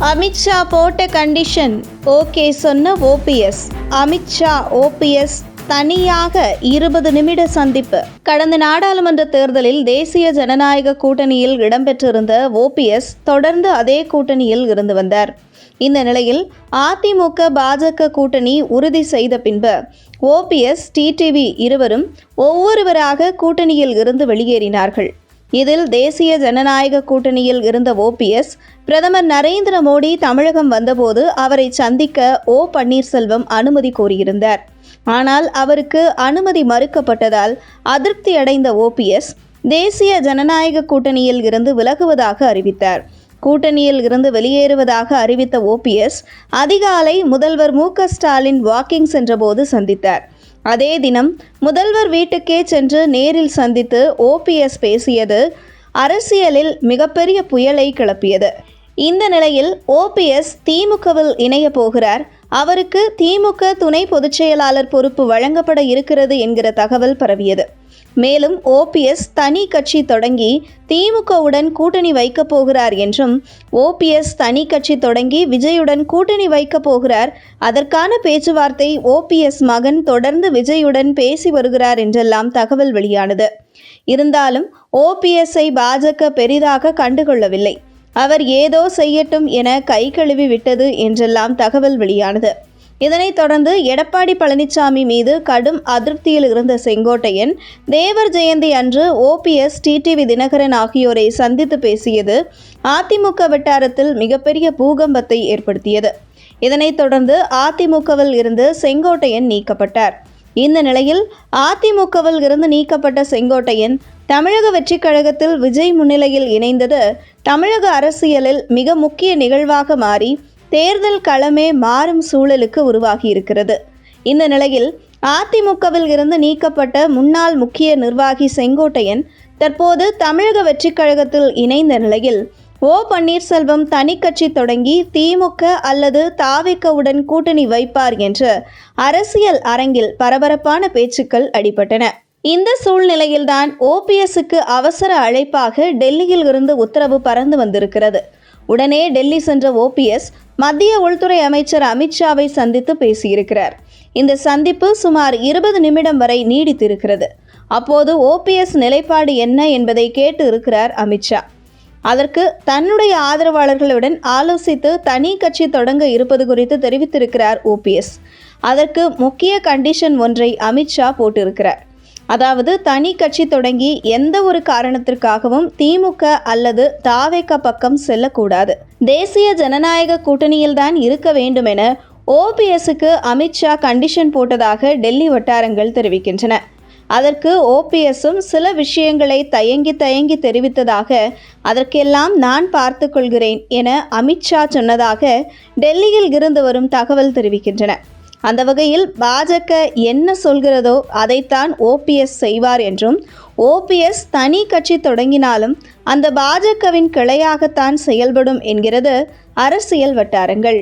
அமித்ஷா போட்ட condition okay சொன்ன OPS. Amit Shah OPS தனியாக இருபது நிமிட சந்திப்பு. கடந்த நாடாளுமன்ற தேர்தலில் தேசிய ஜனநாயக கூட்டணியில் இடம்பெற்றிருந்த ஓபிஎஸ் தொடர்ந்து அதே கூட்டணியில் இருந்து வந்தார். இந்த நிலையில் அதிமுக பாஜக கூட்டணி உறுதி செய்த பின்பு ஓபிஎஸ் டிடிவி இருவரும் ஒவ்வொருவராக கூட்டணியில் இருந்து வெளியேறினார்கள். இதில் தேசிய ஜனநாயக கூட்டணியில் இருந்த ஓபிஎஸ் பிரதமர் நரேந்திர மோடி தமிழகம் வந்தபோது அவரை சந்திக்க ஓ பன்னீர்செல்வம் அனுமதி கோரியிருந்தார். ஆனால் அவருக்கு அனுமதி மறுக்கப்பட்டதால் அதிருப்தி அடைந்த ஓபிஎஸ் தேசிய ஜனநாயக கூட்டணியில் இருந்து விலகுவதாக அறிவித்தார். கூட்டணியில் இருந்து வெளியேறுவதாக அறிவித்த ஓபிஎஸ் அதிகாலை முதல்வர் மு ஸ்டாலின் வாக்கிங் சென்றபோது சந்தித்தார். அதே தினம் முதல்வர் வீட்டுக்கே சென்று நேரில் சந்தித்து ஓபிஎஸ் பேசியது அரசியலில் மிகப்பெரிய புயலை கிளப்பியது. இந்த நிலையில் ஓபிஎஸ் திமுகவில் இணைய போகிறார் அவருக்கு திமுக துணை பொதுச்செயலாளர் பொறுப்பு வழங்கப்பட இருக்கிறது என்கிற தகவல் பரவியது. மேலும் ஓபிஎஸ் தனி கட்சி தொடங்கி திமுகவுடன் கூட்டணி வைக்கப் போகிறார் என்றும் ஓபிஎஸ் தனி கட்சி தொடங்கி விஜயுடன் கூட்டணி வைக்கப் போகிறார். அதற்கான பேச்சுவார்த்தை ஓபிஎஸ் மகன் தொடர்ந்து விஜயுடன் பேசி வருகிறார் என்றெல்லாம் தகவல் வெளியானது. இருந்தாலும் ஓபிஎஸ்ஐ பாஜக பெரிதாக கண்டுகொள்ளவில்லை. அவர் ஏதோ செய்யட்டும் என கை கழுவி விட்டது என்றெல்லாம் தகவல் வெளியானது. இதனைத் தொடர்ந்து எடப்பாடி பழனிசாமி மீது கடும் அதிருப்தியில் இருந்த செங்கோட்டையன் தேவர் ஜெயந்தி அன்று ஓபிஎஸ் டிடிவி தினகரன் ஆகியோரை சந்தித்து பேசியது அதிமுக வட்டாரத்தில் மிகப்பெரிய பூகம்பத்தை ஏற்படுத்தியது. இதனைத் தொடர்ந்து அதிமுகவில் இருந்து செங்கோட்டையன் நீக்கப்பட்டார். இந்த நிலையில் அதிமுகவில் இருந்து நீக்கப்பட்ட செங்கோட்டையன் தமிழக வெற்றிக் கழகத்தில் விஜய் முன்னிலையில் இணைந்தது தமிழக அரசியலில் மிக முக்கிய நிகழ்வாக மாறி தேர்தல் களமே மாறும் சூழலுக்கு உருவாகி இருக்கிறது இந்த நிலையில் அதிமுகவில் இருந்து நீக்கப்பட்ட முன்னாள் முக்கிய நிர்வாகி செங்கோட்டையன் தற்போது தமிழக வெற்றிக் கழகத்தில் இணைந்த நிலையில் ஓ பன்னீர்செல்வம் தனி கட்சி தொடங்கி திமுக அல்லது தாவிக்கவுடன் கூட்டணி வைப்பார் என்று அரசியல் அரங்கில் பரபரப்பான பேச்சுக்கள் அடிபட்டன. இந்த சூழ்நிலையில்தான் ஓபிஎஸ்க்கு அவசர அழைப்பாக டெல்லியில் இருந்து உத்தரவு பறந்து வந்திருக்கிறது. உடனே டெல்லி சென்ற ஓபிஎஸ் மத்திய உள்துறை அமைச்சர் அமித்ஷாவை சந்தித்து பேசியிருக்கிறார். இந்த சந்திப்பு சுமார் இருபது நிமிடம் வரை நீடித்திருக்கிறது. அப்போது ஓபிஎஸ் நிலைப்பாடு என்ன என்பதை கேட்டு இருக்கிறார் அமித்ஷா அதற்கு தன்னுடைய ஆதரவாளர்களுடன் ஆலோசித்து தனி கட்சி தொடங்க இருப்பது குறித்து தெரிவித்திருக்கிறார் ஓபிஎஸ் அதற்கு முக்கிய கண்டிஷன் ஒன்றை அமித்ஷா போட்டிருக்கிறார். அதாவது தனி கட்சி தொடங்கி எந்த ஒரு காரணத்திற்காகவும் திமுக அல்லது தாவேக பக்கம் செல்லக்கூடாது. தேசிய ஜனநாயக கூட்டணியில்தான் இருக்க வேண்டும் என ஓபிஎஸ்க்கு அமித்ஷா கண்டிஷன் போட்டதாக டெல்லி வட்டாரங்கள் தெரிவிக்கின்றன. அதற்கு ஓபிஎஸும் சில விஷயங்களை தயங்கி தயங்கி தெரிவித்ததாக அதற்கெல்லாம் நான் பார்த்து கொள்கிறேன் என அமித்ஷா சொன்னதாக டெல்லியில் இருந்து வரும் தகவல் தெரிவிக்கின்றன. அந்த வகையில் பாஜக என்ன சொல்கிறதோ அதைத்தான் ஓபிஎஸ் செய்வார் என்றும் ஓபிஎஸ் தனி கட்சி தொடங்கினாலும் அந்த பாஜகவின் கிளையாகத்தான் செயல்படும் என்கிறது அரசியல் வட்டாரங்கள்.